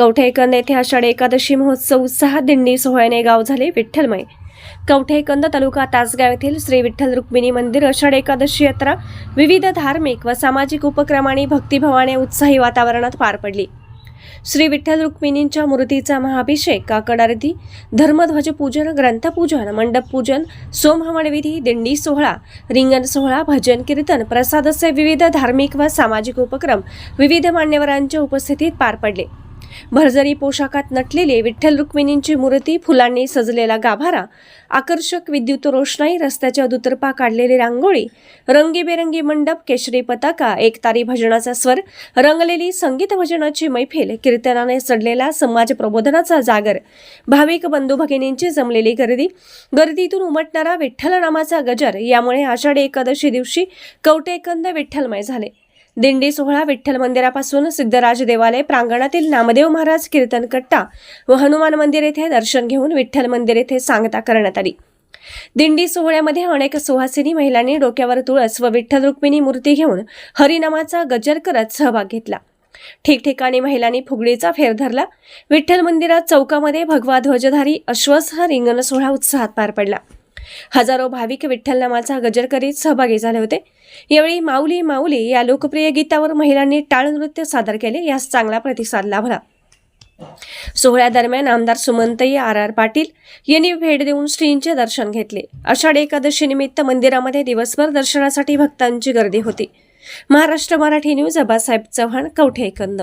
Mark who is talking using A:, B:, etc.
A: कवठेकंद येथे आषाढी एकादशी महोत्सव उत्साहात दिंडी सोहळ्याने गाव झाले विठ्ठलमय. कवठेकंद तालुका तासगाव येथील श्री विठ्ठल रुक्मिणी मंदिर आषाढी एकादशी यात्रा विविध धार्मिक व सामाजिक उपक्रमांनी भक्तिभावाने उत्साही वातावरणात पार पडली. श्री विठ्ठल रुक्मिणींच्या मूर्तीचा महाभिषेक काकडारधी धर्मध्वजपूजन ग्रंथपूजन मंडप पूजन दिंडी सोहळा रिंगण सोहळा भजन कीर्तन प्रसाद असे विविध धार्मिक व सामाजिक उपक्रम विविध मान्यवरांच्या उपस्थितीत पार पडले. भरजरी पोशाखात नटलेली विठ्ठल रुक्मिणींची मूर्ती फुलांनी सजलेला गाभारा. आकर्षक विद्युत रोषणाई रस्त्याच्या दुतर्फा काढलेली रांगोळी रंगीबेरंगी मंडप केशरी पताका एकतारी भजनाचा स्वर रंगलेली संगीत भजनाची मैफिल कीर्तनाने सडलेला समाज प्रबोधनाचा जागर. भाविक बंधू भगिनींची जमलेली गर्दी. गर्दीतून उमटणारा विठ्ठल नामाचा गजर. यामुळे आषाढी एकादशी दिवशी कवटेकंद विठ्ठलमय झाले. दिंडी सोहळा विठ्ठल मंदिरापासून सिद्धराज देवालय प्रांगणातील नामदेव महाराज कीर्तन कट्टा व हनुमान मंदिर येथे दर्शन घेऊन विठ्ठल मंदिर येथे सांगता करण्यात आली. दिंडी सोहळ्यामध्ये अनेक सुहासिनी महिलांनी डोक्यावर तुळस व विठ्ठल रुक्मिणी मूर्ती घेऊन हरिनामाचा गजर करत सहभाग घेतला. ठिकठिकाणी महिलांनी फुगडीचा फेर धरला. विठ्ठल मंदिरात चौकामध्ये भगवा ध्वजधारी अश्वसह रिंगण सोहळा उत्साहात पार पडला. हजारो भाविक विठ्ठल नामाचा गजर करीत सहभागी झाले होते. यावेळी माऊली माऊली या लोकप्रिय गीतावर महिलांनी टाळ नृत्य सादर केले यास चांगला प्रतिसाद लाभला. सोहळ्यादरम्यान आमदार सुमंतई आर आर पाटील यांनी भेट देऊन श्रींचे दर्शन घेतले. आषाढी एकादशी निमित्त मंदिरामध्ये दिवसभर दर्शनासाठी भक्तांची गर्दी होती. महाराष्ट्र मराठी न्यूज अबासाहेब चव्हाण कवठेकंद